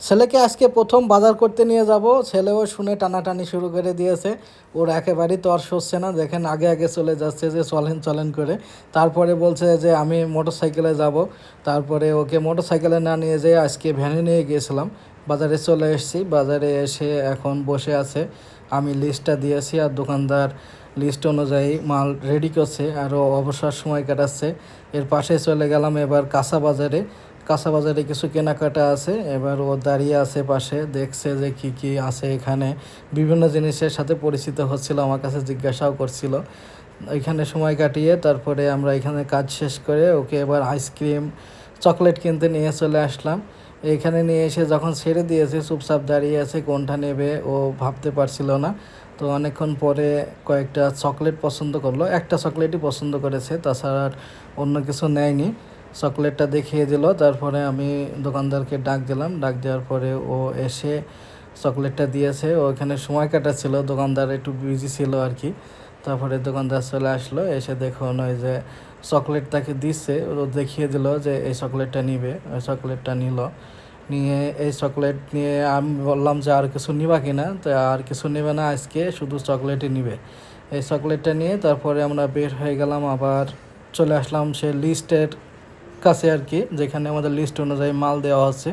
ছেলেকে আজকে প্রথম বাজার করতে নিয়ে যাব। ছেলেও শুনে টানাটানি শুরু করে দিয়েছে। ওর একেবারেই তো আর সরছে না। দেখেন আগে আগে চলে যাচ্ছে যে চলেন চলেন করে। তারপরে বলছে যে আমি মোটর সাইকেলে যাব। তারপরে ওকে মোটর সাইকেলে না নিয়ে যেয়ে আজকে ভ্যানে নিয়ে গিয়েছিলাম। বাজারে চলে এসেছি। বাজারে এসে এখন বসে আছে। আমি লিস্টটা দিয়েছি আর দোকানদার লিস্ট অনুযায়ী মাল রেডি করছে। আরও অবসর সময় কাটাচ্ছে। এর পাশে চলে গেলাম এবার কাঁচা বাজারে। কাঁচা বাজারে কিছু কেনাকাটা আছে, এবার ও দাঁড়িয়ে আছে পাশে, দেখছে যে কি কি আছে এখানে। বিভিন্ন জিনিসের সাথে পরিচিত হচ্ছিল, আমার কাছে জিজ্ঞাসাও করছিল। এখানে সময় কাটিয়ে তারপরে আমরা এখানে কাজ শেষ করে ওকে এবার আইসক্রিম, চকলেট কিনতে নিয়ে চলে আসলাম। এখানে নিয়ে এসে যখন ছেড়ে দিয়েছে, চুপচাপ দাঁড়িয়ে আছে, কোনটা নেবে ও ভাবতে পারছিল না। তো অনেকক্ষণ পরে কয়েকটা চকলেট পছন্দ করল, একটা চকলেটই পছন্দ করেছে, তাছাড়া অন্য কিছু নেয়নি। চকলেটটা দেখিয়ে দিল। তারপরে আমি দোকানদারকে ডাক দিলাম। ডাক দেওয়ার পরে ও এসে চকলেটটা দিয়েছে। ও এখানে সময় কাটাচ্ছিল। দোকানদার একটু বিজি ছিল আর কি। তারপরে দোকানদার চলে আসলো। এসে দেখুন ওই যে চকলেট তাকে দিচ্ছে। ও দেখিয়ে দিল যে এই চকলেটটা নিবে। ওই চকলেটটা নিল। নিয়ে এই চকলেট নিয়ে আমি বললাম যে আর কিছু নিবা কিনা তো আর কিছু নেবে না আজকে, শুধু চকলেটই নিবে। এই চকলেটটা নিয়ে তারপরে আমরা বের হয়ে গেলাম। আবার চলে আসলাম সে লিস্টের কাছে আর কি, যেখানে আমাদের লিস্ট অনুযায়ী মাল দেওয়া হচ্ছে।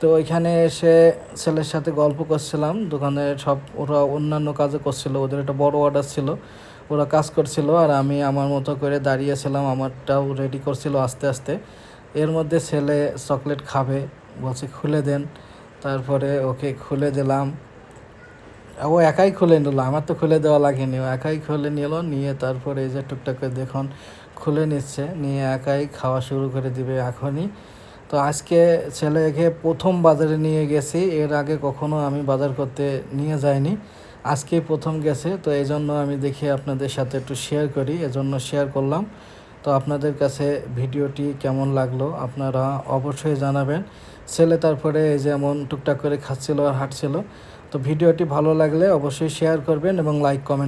তো ওইখানে এসে ছেলের সাথে গল্প করছিলাম, দোকানে সব ওরা অন্যান্য কাজে করছিল, ওদের একটা বড় অর্ডার ছিল, ওরা কাজ করছিল আর আমি আমার মতো করে দাঁড়িয়েছিলাম, আমারটাও রেডি করছিল আস্তে আস্তে। এর মধ্যে ছেলে চকলেট খাবে, বলছে খুলে দেন, তারপরে ওকে খুলে দিলাম। ও একাই খুলে নিল, আমার তো খুলে দেওয়া লাগেনি, ও একাই খুলে নিল, নিয়ে তারপরে এই যে টুকটাক দেখুন খুলে নিচ্ছে, নিয়ে একাই খাওয়া শুরু করে দিবে এখনই। তো আজকে ছেলেকে প্রথম বাজারে নিয়ে গেছি, এর আগে কখনো আমি বাজার করতে নিয়ে যাইনি। আজকেই প্রথম গেছে, তো এই জন্য আমি দেখি আপনাদের সাথে একটু শেয়ার করি, এজন্য শেয়ার করলাম। তো আপনাদের কাছে ভিডিওটি কেমন লাগল আপনারা অবশ্যই জানাবেন। ছেলে তারপরে এই যেমন টুকটাক করে খাচ্ছিল আর হাঁটছিল, তো ভিডিওটি ভালো লাগলে অবশ্যই শেয়ার করবেন এবং লাইক কমেন্ট